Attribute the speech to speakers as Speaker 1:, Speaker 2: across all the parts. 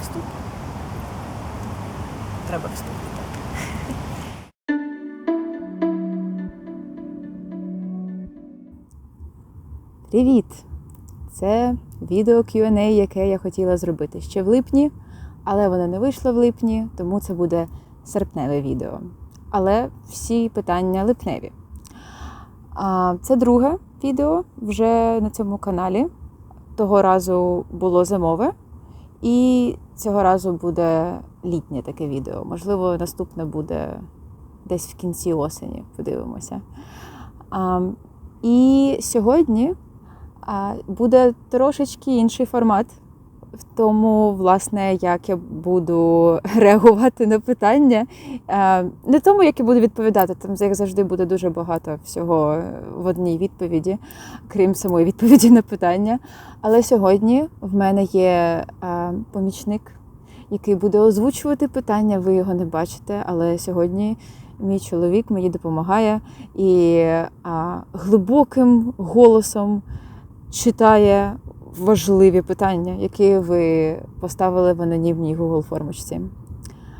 Speaker 1: вступ. Треба вступ. Привіт! Це відео Q&A, яке я хотіла зробити ще в липні, але воно не вийшло в липні, тому це буде серпневе відео. Але всі питання липневі. Це друге відео вже на цьому каналі. Того разу було зимове, і цього разу буде літнє таке відео. Можливо, наступне буде десь в кінці осені. Подивимося. А, І сьогодні буде трошечки інший формат. В тому, власне, як я буду реагувати на питання. Е, Не тому, як я буду відповідати, там як завжди буде дуже багато всього в одній відповіді, крім самої відповіді на питання. Але сьогодні в мене є е, помічник, який буде озвучувати питання. Ви його не бачите, але сьогодні мій чоловік мені допомагає і а, глибоким голосом читає важливі питання, які ви поставили в анонімній Google формочці.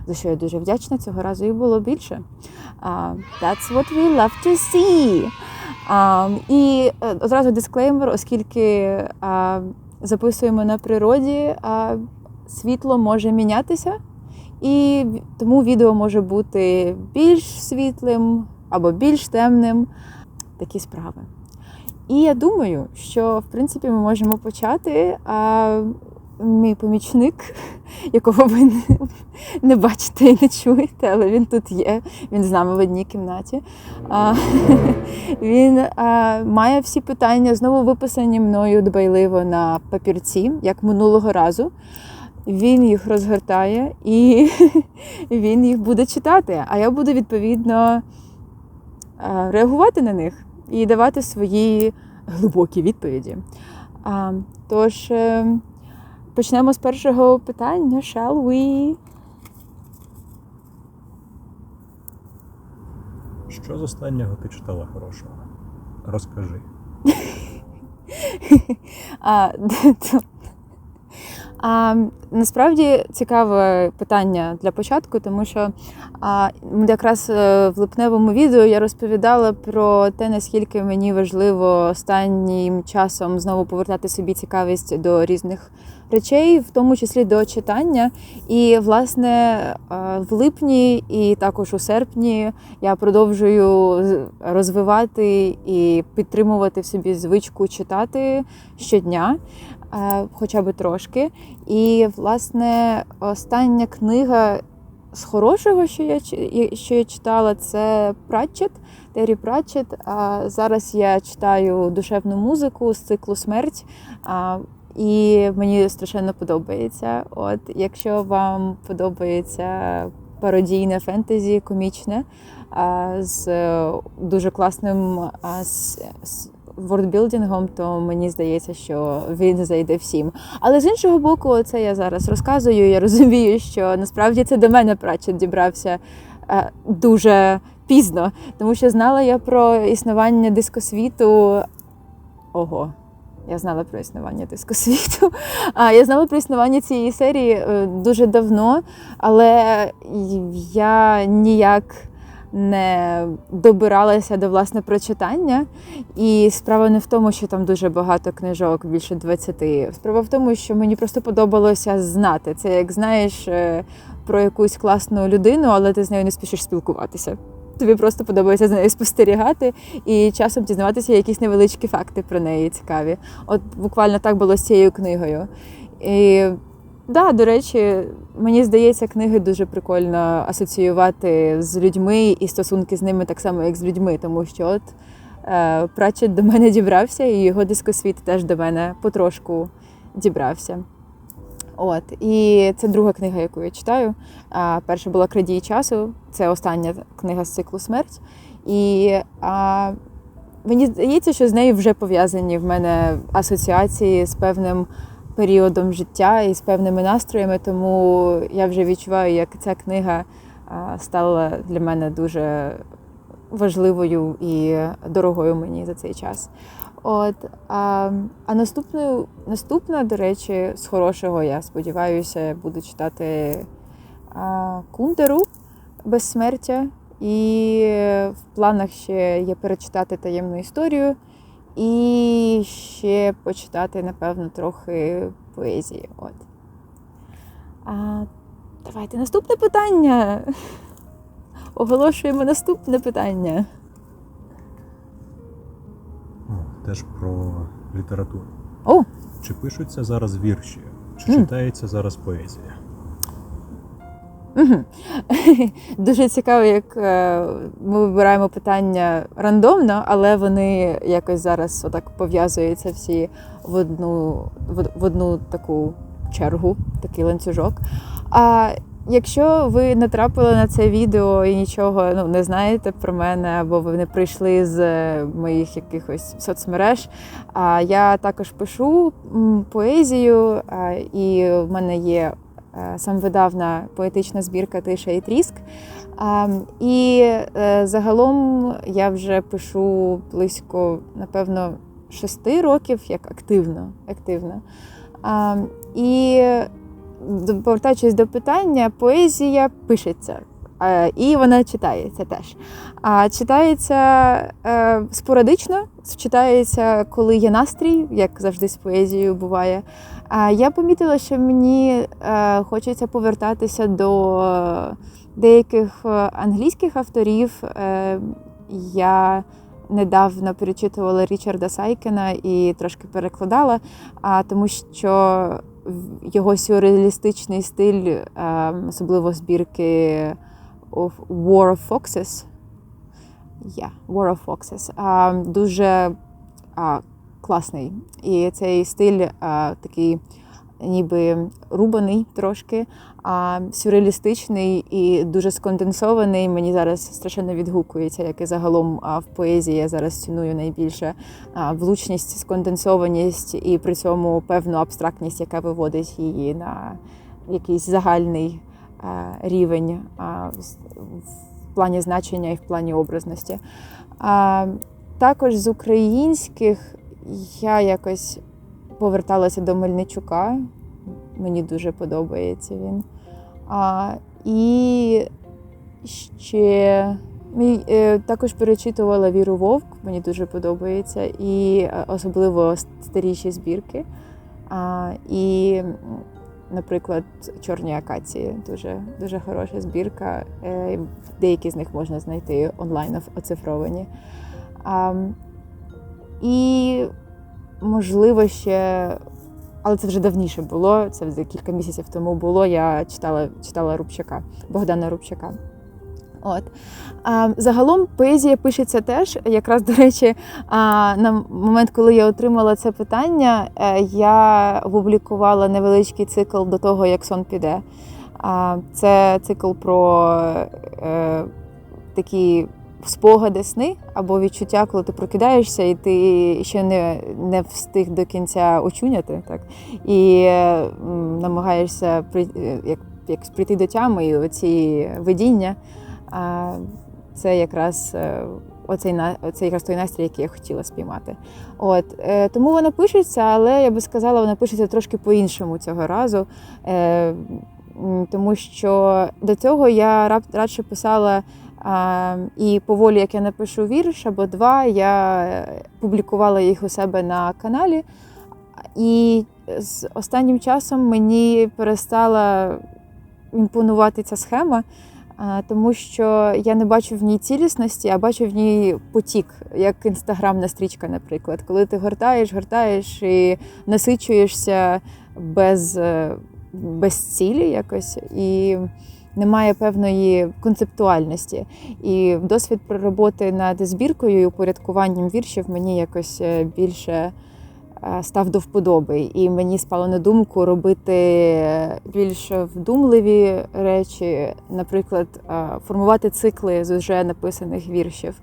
Speaker 1: За що я дуже вдячна, цього разу їх було більше. Uh, that's what we love to see. Um, і е, одразу дисклеймер, оскільки uh, записуємо на природі, uh, світло може мінятися, і тому відео може бути більш світлим або більш темним. Такі справи. І я думаю, що в принципі ми можемо почати. А мій помічник, якого ви не, бачите і не чуєте, але він тут є. Він з нами в одній кімнаті. А, Він а, має всі питання знову виписані мною дбайливо на папірці, як минулого разу. Він їх розгортає і він їх буде читати. А я буду відповідно реагувати на них і давати свої глибокі відповіді. А, Тож почнемо з першого питання. Shall we?
Speaker 2: Що з останнього ти читала хорошого? Розкажи.
Speaker 1: а, а, Насправді цікаве питання для початку, тому що а, якраз е, в липневому відео я розповідала про те, наскільки мені важливо останнім часом знову повертати собі цікавість до різних речей, в тому числі до читання. І, власне, в липні і також у серпні я продовжую розвивати і підтримувати в собі звичку читати щодня. Хоча б трошки. І, власне, остання книга з хорошого, що я що я читала, це Пратчет, Террі Пратчет. А зараз я читаю душевну музику з циклу Смерть. І мені страшенно подобається. От, Якщо вам подобається пародійне фентезі, комічне з дуже класним вордбілдингом, то мені здається, що він зайде всім. Але з іншого боку, це я зараз розказую. Я розумію, що насправді це до мене прачет дібрався дуже пізно, тому що знала я про існування дискосвіту. Ого. Я знала про існування дискосвіту. А я знала про існування цієї серії е, дуже давно, але я ніяк не добиралася до власне прочитання. І справа не в тому, що там дуже багато книжок, більше 20. Справа в тому, що мені просто подобалося знати. Це як знаєш е, про якусь класну людину, але ти з нею не спішиш спілкуватися. Тобі просто подобається з нею спостерігати і часом дізнаватися якісь невеличкі факти про неї цікаві. От буквально так було з цією книгою. І да, до речі, мені здається, книги дуже прикольно асоціювати з людьми і стосунки з ними так само, як з людьми, тому що от е, Прачет до мене дібрався, і його дискосвіт теж до мене потрошку дібрався. От і це друга книга, яку я читаю. А, Перша була Крадій часу, це остання книга з циклу Смерть. І а, мені здається, що з нею вже пов'язані в мене асоціації з певним періодом життя і з певними настроями. Тому я вже відчуваю, як ця книга стала для мене дуже важливою і дорогою мені за цей час. От, а, а наступною, наступна, до речі, з хорошого, я сподіваюся, буду читати а, Кундеру Безсмертя. І в планах ще є перечитати таємну історію і ще почитати, напевно, трохи поезії. От. А, давайте наступне питання. Оголошуємо наступне питання.
Speaker 2: О, теж про літературу.
Speaker 1: О,
Speaker 2: Чи пишуться зараз вірші? Чи читається зараз поезія?
Speaker 1: Дуже цікаво, як е, ми вибираємо питання рандомно, але вони якось зараз отак пов'язуються всі в одну, в одну таку чергу, такий ланцюжок. А якщо ви натрапили на це відео і нічого ну, не знаєте про мене, або ви не прийшли з е, моїх якихось соцмереж, а я також пишу поезію, і в мене є е, самовидавна поетична збірка Тиша і тріск. І е, загалом я вже пишу близько, напевно, шести років як активно. активно. І повертаючись до питання, поезія пишеться. Е, І вона читається теж. А читається е, спорадично, читається, коли є настрій, як завжди з поезією буває. Я помітила, що мені е, хочеться повертатися до деяких англійських авторів. Я недавно перечитувала Річарда Сайкена і трошки перекладала, а тому що його сюрреалістичний стиль, е, особливо збірки of War of Foxes. Yeah, War of Foxes. а, дуже а, класний. І цей стиль а, такий ніби рубаний трошки, а сюрреалістичний і дуже сконденсований. Мені зараз страшенно відгукується, як і загалом в поезії я зараз ціную найбільше а, влучність, сконденсованість і при цьому певну абстрактність, яка виводить її на якийсь загальний рівень в плані значення і в плані образності. Також з українських я якось поверталася до Мельничука. Мені дуже подобається він. І ще е, також перечитувала Віру Вовк, мені дуже подобається, і е, особливо старіші збірки. І, наприклад, Чорні акації дуже, дуже хороша збірка. Е, деякі з них можна знайти онлайн оцифровані. І, можливо, ще, але це вже давніше було, це вже кілька місяців тому було. Я читала, читала Рубчака, Богдана Рубчака. От. А, загалом поезія пишеться теж. Якраз, до речі, а, на момент, коли я отримала це питання, е, я опублікувала невеличкий цикл до того, як сон піде. А, це цикл про е, такі спогади сни або відчуття, коли ти прокидаєшся, і ти ще не, не встиг до кінця очуняти, так і е, намагаєшся при, е, як, як прийти до тями, і оці видіння. Це якраз е, оцей оцей якраз той настрій, який я хотіла спіймати. От е, тому вона пишеться, але я би сказала, вона пишеться трошки по-іншому цього разу. Е, тому що до цього я радше писала. А, і поволі, як я напишу вірш або два, я публікувала їх у себе на каналі. І з останнім часом мені перестала імпонувати ця схема, тому що я не бачу в ній цілісності, а бачу в ній потік, як інстаграмна стрічка, наприклад. Коли ти гортаєш, гортаєш і насичуєшся без, е, без цілі якось. І немає певної концептуальності. І досвід про роботи над збіркою і упорядкуванням віршів мені якось е, більше став до вподоби. І мені спало на думку робити більш вдумливі речі, наприклад, е, формувати цикли з уже написаних віршів,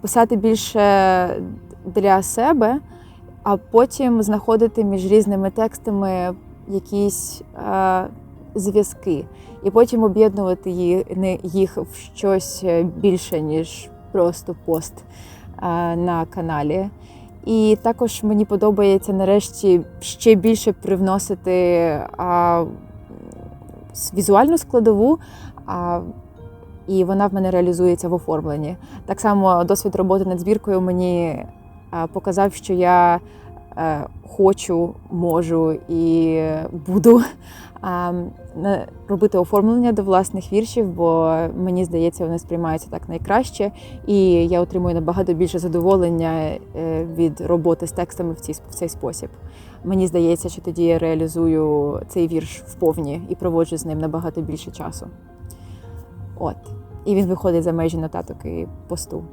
Speaker 1: писати більше для себе, а потім знаходити між різними текстами якісь е, зв'язки, і потім об'єднувати їх, в щось більше, ніж просто пост е, на каналі. І також мені подобається нарешті ще більше привносити а, візуальну складову. А, і вона в мене реалізується в оформленні. Так само досвід роботи над збіркою мені показав, що я е, хочу, можу і буду робити оформлення до власних віршів, бо мені здається, вони сприймаються так найкраще, і я отримую набагато більше задоволення е, від роботи з текстами в цей, в цей спосіб. Мені здається, що тоді я реалізую цей вірш вповні і проводжу з ним набагато більше часу. От. І він виходить за межі нотаток і посту.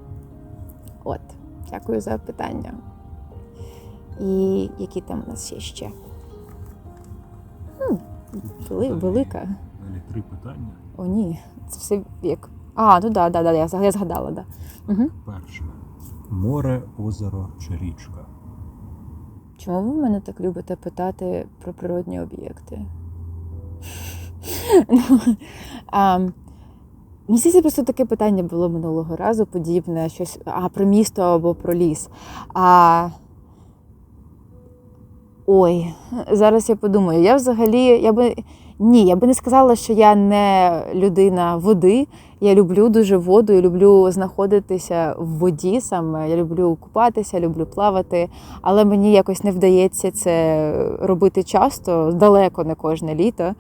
Speaker 1: От. Дякую за питання. І які там у нас є ще? Хм, вели, велика.
Speaker 2: Далі три питання.
Speaker 1: О, ні. Це все як. А, ну да, да, да, я, я згадала, да. Угу.
Speaker 2: Перше. Море, озеро чи річка.
Speaker 1: Чому ви мене так любите питати про природні об'єкти? Ну, Мені здається, просто таке питання було минулого разу, подібне, щось а, про місто або про ліс. А, ой, зараз я подумаю. Я взагалі, я би ні, я би не сказала, що я не людина води. Я люблю дуже воду, я люблю знаходитися в воді саме. Я люблю купатися, люблю плавати, але мені якось не вдається це робити часто, далеко не кожне літо.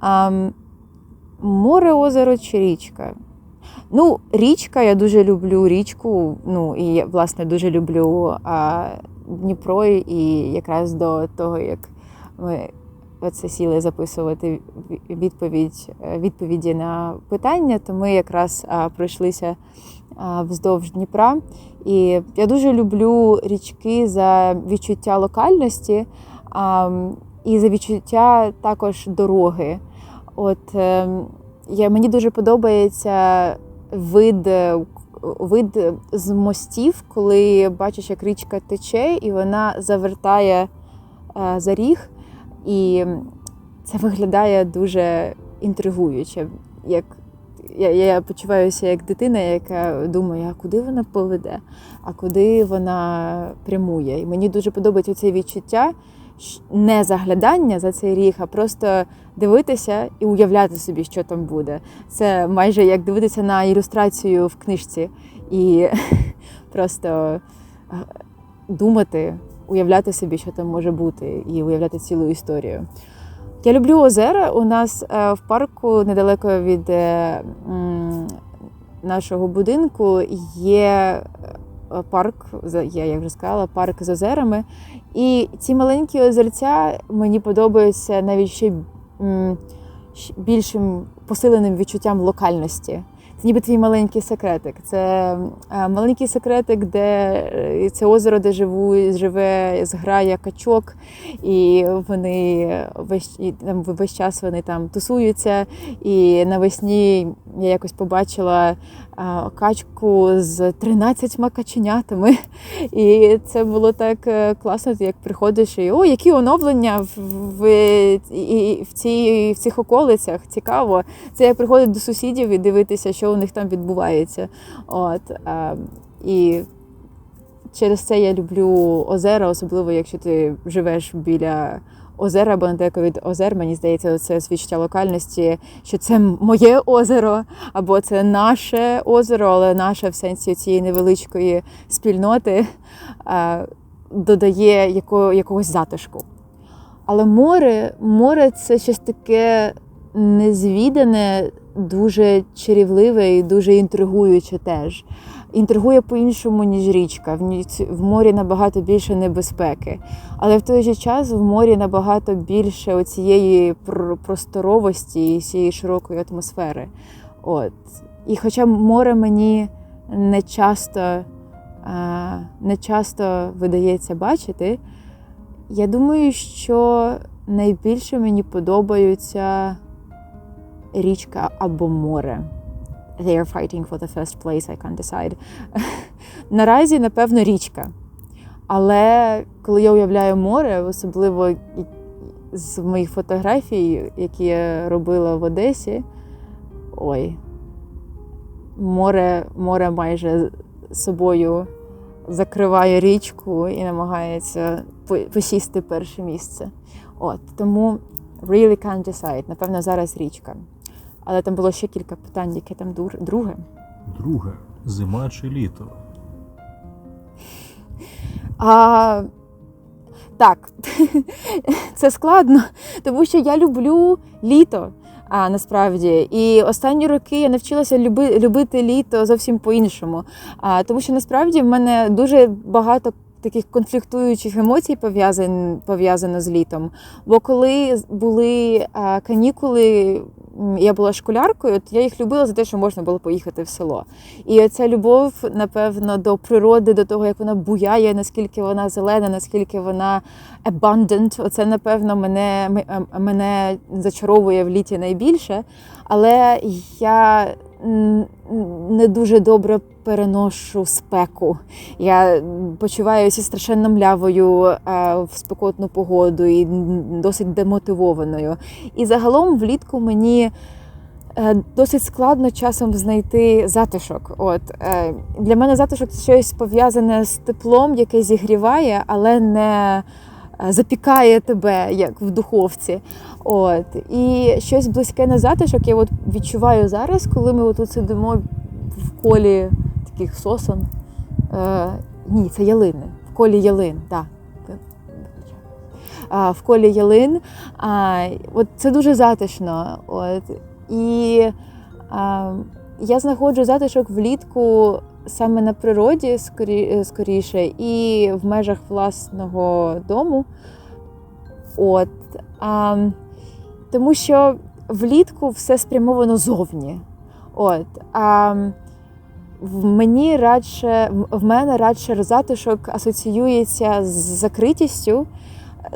Speaker 1: А, море, озеро чи річка? Ну, річка, я дуже люблю річку. Ну і власне дуже люблю а, Дніпро, і якраз до того, як ми оце сіли записувати відповідь, е, відповіді на питання, то ми якраз пройшлися вздовж Дніпра. І я дуже люблю річки за відчуття локальності і за відчуття також дороги. От е, я, мені дуже подобається вид, е, вид з мостів, коли бачиш, як річка тече, і вона завертає е, за ріг. І це виглядає дуже інтригуюче. Як я, я почуваюся як дитина, яка думає, а куди вона поведе, а куди вона прямує. І мені дуже подобається це відчуття не заглядання за цей ріг, а просто дивитися і уявляти собі, що там буде. Це майже як дивитися на ілюстрацію в книжці і просто е, думати, уявляти собі, що там може бути, і уявляти цілу історію. Я люблю озера. У нас е, в парку недалеко від е, нашого будинку є парк, за- я як вже сказала, парк з озерами. І ці маленькі озерця мені подобаються навіть ще більшим посиленим відчуттям локальності. Це ніби твій маленький секретик. Це е, маленький секретик, де е, це озеро, де живу, живе зграя качок, і вони весь, і там весь час вони там тусуються. І навесні я якось побачила а, качку з 13 каченятами. І це було так е, класно, як приходиш і о, які оновлення в, в, і- в, цій, в цих околицях. Цікаво. Це як приходити до сусідів і дивитися, що у них там відбувається. От, а, і через це я люблю озера, особливо якщо ти живеш біля озера або недалеко від озер. Мені здається, це свідчення локальності, що це моє озеро, або це наше озеро, але наше в сенсі цієї невеличкої спільноти е, додає яко, якогось затишку. Але море, море це щось таке незвідане, дуже чарівливе і дуже інтригуюче теж. Інтригує по-іншому, ніж річка. В морі набагато більше небезпеки. Але в той же час в морі набагато більше оцієї просторовості і цієї широкої атмосфери. От. І хоча море мені не часто, не часто видається бачити, я думаю, що найбільше мені подобаються річка або море. They are fighting for the first place, I can't decide. Наразі, напевно, річка. Але коли я уявляю море, особливо з моїх фотографій, які я робила в Одесі, ой, море, море майже собою закриває річку і намагається посісти перше місце. От тому really can't decide. Напевно, зараз річка. Але там було ще кілька питань, яке там дур- друге.
Speaker 2: Друге зима чи літо.
Speaker 1: А, так, це складно, тому що я люблю літо. А насправді, і останні роки я навчилася люби, любити літо зовсім по-іншому. А, тому що насправді в мене дуже багато таких конфліктуючих емоцій пов'язан, пов'язано з літом. Бо коли були а, канікули, я була школяркою, то я їх любила за те, що можна було поїхати в село. І оця любов, напевно, до природи, до того, як вона буяє, наскільки вона зелена, наскільки вона abundant, оце, напевно, мене, мене зачаровує в літі найбільше. Але я не дуже добре переношу спеку. Я почуваюся страшенно млявою е, в спекотну погоду і досить демотивованою. І загалом влітку мені. е, Досить складно часом знайти затишок. От е, для мене затишок це щось пов'язане з теплом, яке зігріває, але не запікає тебе, як в духовці. От і щось близьке на затишок я от відчуваю зараз, коли ми отут сидимо в колі таких сосон. Е, ні, це ялини. В колі ялин, так. А, в колі ялин. А, от це дуже затишно. От. І а, я знаходжу затишок влітку саме на природі, скорі, скоріше, і в межах власного дому. От. А, тому що влітку все спрямовано зовні. От. А, в мені радше, в мене радше затишок асоціюється з закритістю,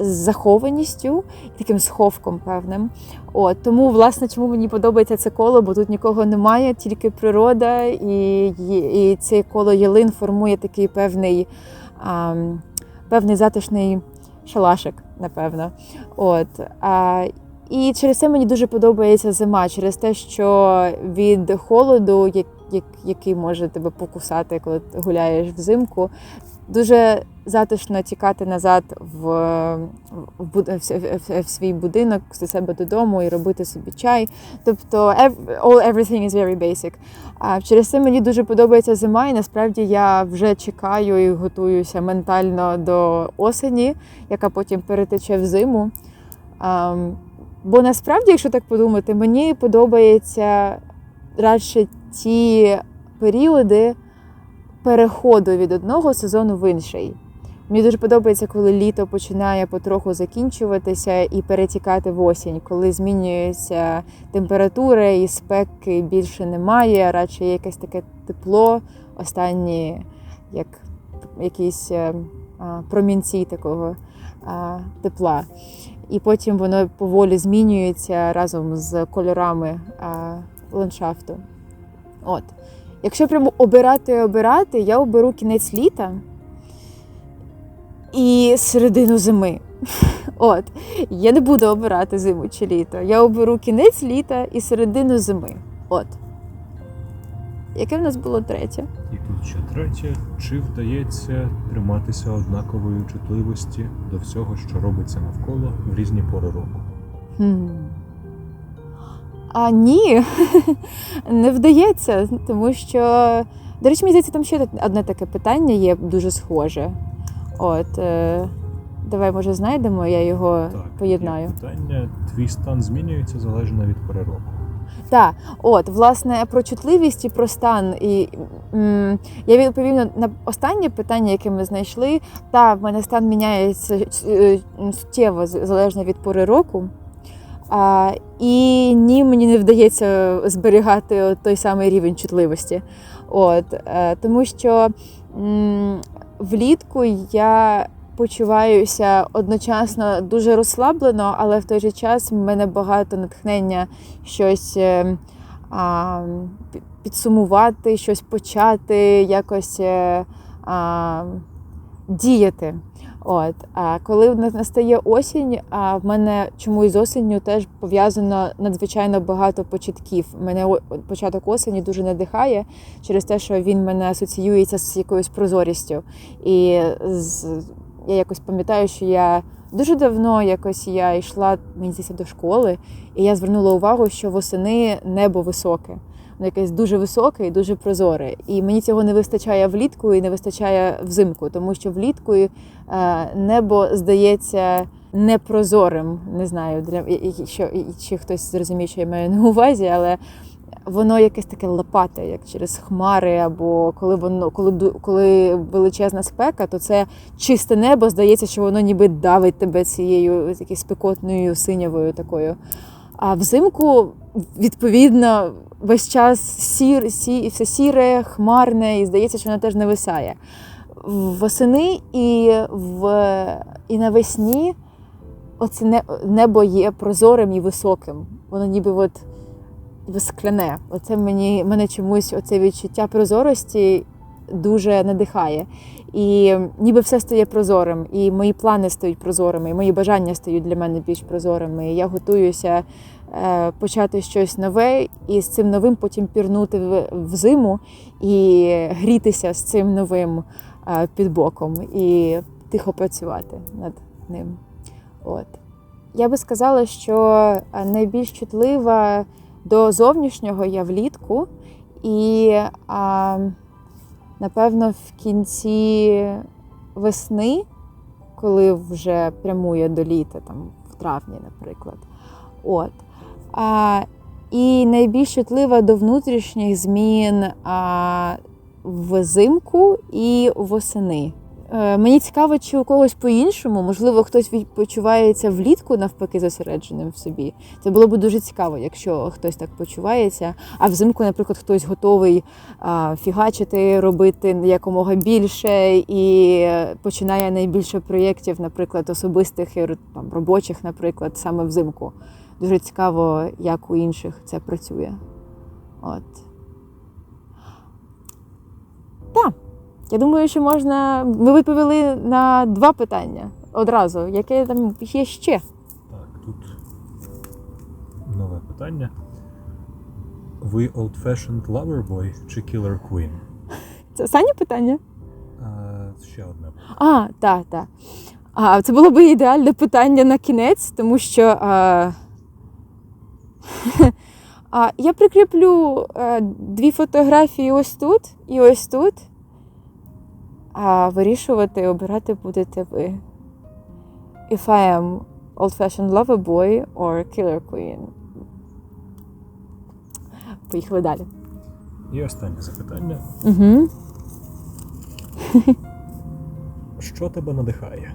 Speaker 1: з захованістю, таким сховком певним. От, тому, власне, чому мені подобається це коло, бо тут нікого немає, тільки природа, і, і, і це коло ялин формує такий певний, а, певний затишний шалашик, напевно. От, а, і через це мені дуже подобається зима, через те, що від холоду, який може тебе покусати, коли ти гуляєш взимку, дуже затишно тікати назад в, в, в, в, свій будинок до себе додому і робити собі чай. Тобто all, everything is very basic. А через це мені дуже подобається зима, і насправді я вже чекаю і готуюся ментально до осені, яка потім перетече в зиму. Ам, бо насправді, якщо так подумати, мені подобається радше ті періоди переходу від одного сезону в інший. Мені дуже подобається, коли літо починає потроху закінчуватися і перетікати в осінь, коли змінюється температура і спеки більше немає, радше є якесь таке тепло, останні як якісь е, промінці такого тепла. І потім воно поволі змінюється разом з кольорами ландшафту. От. Якщо прямо обирати обирати, я оберу кінець літа і середину зими. От. Я не буду обирати зиму чи літо. Я оберу кінець літа і середину зими. От. Яке в нас було третє?
Speaker 2: І тут ще третє, чи вдається триматися однакової чутливості до всього, що робиться навколо в різні пори року.
Speaker 1: Хм. А ні, не вдається, тому що, до речі, мені здається, там ще одне таке питання є дуже схоже. От, е, давай, може, знайдемо, я його
Speaker 2: Так,
Speaker 1: поєднаю.
Speaker 2: є питання, твій стан змінюється залежно від пори року.
Speaker 1: Так, от, власне, про чутливість і про стан. І м, я відповім на, на останнє питання, яке ми знайшли. Та, в мене стан міняється е, суттєво залежно від пори року. А, і ні, мені не вдається зберігати той самий рівень чутливості. От, е, тому що м, влітку я почуваюся одночасно дуже розслаблено, але в той же час в мене багато натхнення щось е, а, підсумувати, щось почати, якось е, а, діяти. От, а коли в нас настає осінь, а в мене чомусь з осінню теж пов'язано надзвичайно багато початків. Мене початок осені дуже надихає через те, що він мене асоціюється з якоюсь прозорістю. І з, я якось пам'ятаю, що я дуже давно якось я йшла, мені здається, до школи, і я звернула увагу, що восени небо високе. Воно якесь дуже високе і дуже прозоре. І мені цього не вистачає влітку і не вистачає взимку, тому що влітку е, небо здається непрозорим. Не знаю, для що чи хтось зрозуміє, що я маю на увазі, але воно якесь таке лопате, як через хмари, або коли воно коли коли величезна спека, то це чисте небо. Здається, що воно ніби давить тебе цією якоюсь спекотною синявою такою. А взимку, відповідно, весь час сір, сі, все сіре, хмарне, і здається, що воно теж нависає. Восени і, в, і навесні оце небо є прозорим і високим. Воно ніби от, скляне. Оце мені, мене чомусь оце відчуття прозорості дуже надихає. І ніби все стає прозорим, і мої плани стають прозорими, і мої бажання стають для мене більш прозорими. І я готуюся е, почати щось нове, і з цим новим потім пірнути в, зиму і грітися з цим новим е, під боком і тихо працювати над ним. От. Я би сказала, що е, найбільш чутлива до зовнішнього я влітку, і а, напевно в кінці весни, коли вже прямує до літа, там в травні, наприклад. От. А, і найбільш чутлива до внутрішніх змін а, взимку і восени. Е, Мені цікаво, чи у когось по-іншому, можливо, хтось почувається влітку навпаки зосередженим в собі. Це було б дуже цікаво, якщо хтось так почувається. А взимку, наприклад, хтось готовий фігачити, робити якомога більше і починає найбільше проєктів, наприклад, особистих і там, робочих, наприклад, саме взимку. Дуже цікаво, як у інших це працює. От. Так. Я думаю, що можна. Ми відповіли на два питання одразу. Яке там є ще?
Speaker 2: Так, тут нове питання. Ви old-fashioned lover boy чи killer queen?
Speaker 1: Це останнє питання?
Speaker 2: А, ще одне.
Speaker 1: А, так, так. А, це було б ідеальне питання на кінець, тому що а, а, я прикріплю а, дві фотографії ось тут і ось тут. А вирішувати, обирати будете ви. If I am old-fashioned lover boy or killer queen. Поїхали далі.
Speaker 2: І останнє запитання.
Speaker 1: Угу.
Speaker 2: Що тебе надихає?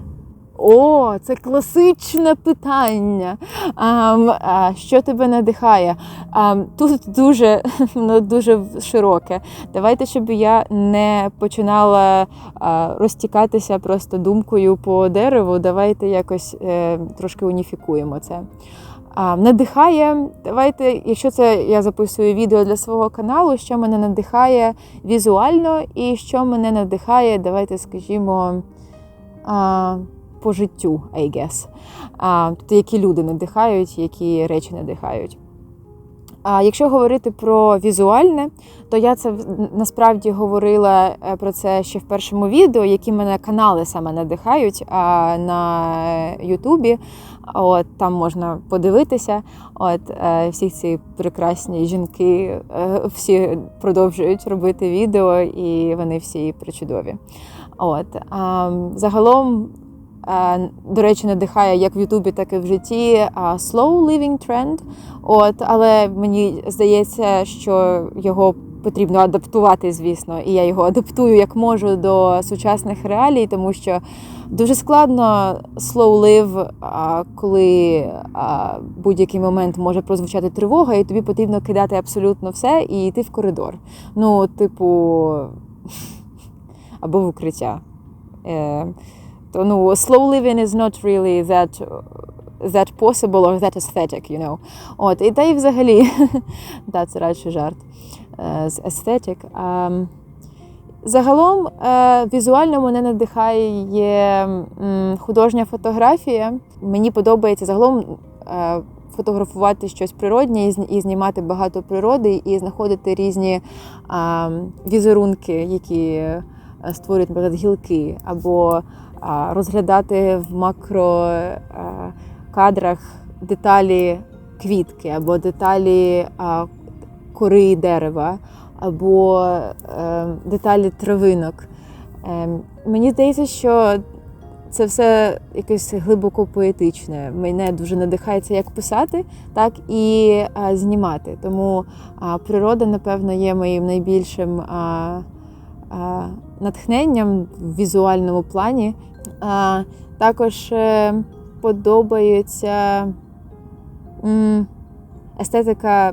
Speaker 1: О, це класичне питання. Ам, а, що тебе надихає? Ам, тут дуже, воно дуже широке. Давайте, щоб я не починала а, розтікатися просто думкою по дереву. Давайте якось е, трошки уніфікуємо це. А, надихає, давайте, якщо це я записую відео для свого каналу, що мене надихає візуально, і що мене надихає, давайте скажімо. А, по життю, I guess. А, тобто, які люди надихають, які речі надихають. А якщо говорити про візуальне, то я це насправді говорила е, про це ще в першому відео, які мене канали саме надихають на Ютубі. От там можна подивитися. От е, всі ці прекрасні жінки е, всі продовжують робити відео, і вони всі причудові. От загалом. Е, До речі, надихає як в Ютубі, так і в житті slow living trend. От, але мені здається, що його потрібно адаптувати, звісно, і я його адаптую як можу до сучасних реалій, тому що дуже складно slow live, коли будь-який момент може прозвучати тривога, і тобі потрібно кидати абсолютно все і йти в коридор. Ну, типу, або в укриття. Ну, slow living is not really that, that possible or that aesthetic, you know. От, і та й взагалі, да, це радше жарт е, з aesthetic. А, Загалом е, візуально мене надихає художня фотографія. Мені подобається загалом е, фотографувати щось природнє і знімати багато природи, і знаходити різні а, візерунки, які створюють, наприклад, гілки, або розглядати в макро е, деталі квітки, або деталі кори дерева, або е, деталі травинок. Е, мені здається, що це все якесь глибоко поетичне. Мене дуже надихає це як писати, так і а, знімати. Тому а, природа, напевно, є моїм найбільшим а, а, натхненням в візуальному плані. А, також е, подобається естетика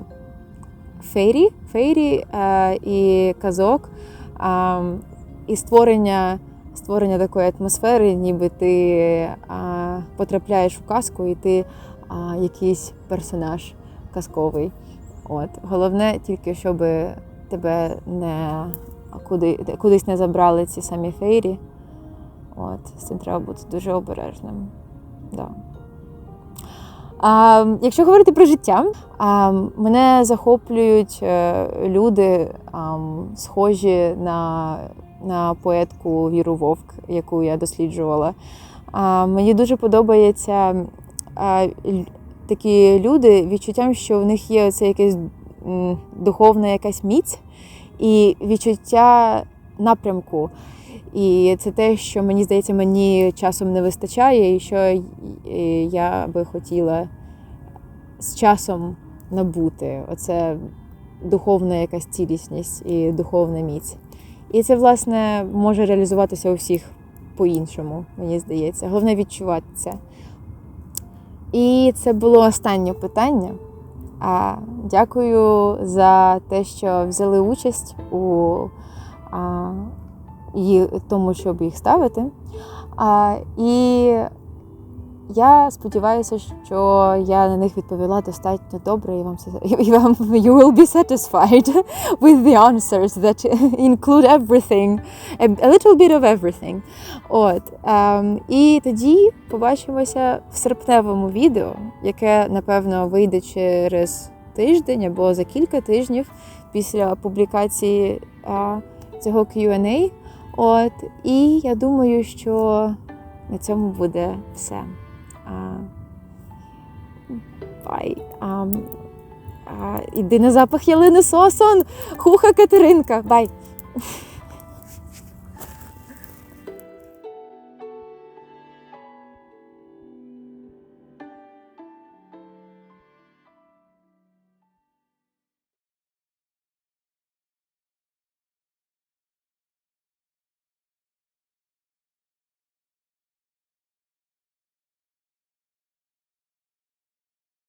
Speaker 1: фейрі, фейрі е, і казок, і створення, створення такої атмосфери, ніби ти а, потрапляєш в казку і ти а, якийсь персонаж казковий. От. Головне тільки, щоб тебе не куди, кудись не забрали ці самі фейрі. От, з цим треба бути дуже обережним. Да. А, якщо говорити про життя, а, мене захоплюють е, люди, а, схожі на, на поетку Віру Вовк, яку я досліджувала. А, мені дуже подобається а, такі люди відчуттям, що в них є оце якесь духовна якась міць і відчуття напрямку. І це те, що мені здається, мені часом не вистачає, і що я би хотіла з часом набути. Оце духовна якась цілісність і духовна міць. І це, власне, може реалізуватися у всіх по-іншому, мені здається. Головне відчувати це. І це було останнє питання. Дякую за те, що взяли участь у тому, щоб їх ставити. І я сподіваюся, що я на них відповіла достатньо добре, і вам і вам you will be satisfied with the answers that include everything, a little bit of everything. От ем, і тоді побачимося в серпневому відео, яке напевно вийде через тиждень або за кілька тижнів після публікації а, цього Q&A. От, і я думаю, що на цьому буде все. А, а, іди на запах ялини сосон. Хуха Катеринка. Бай.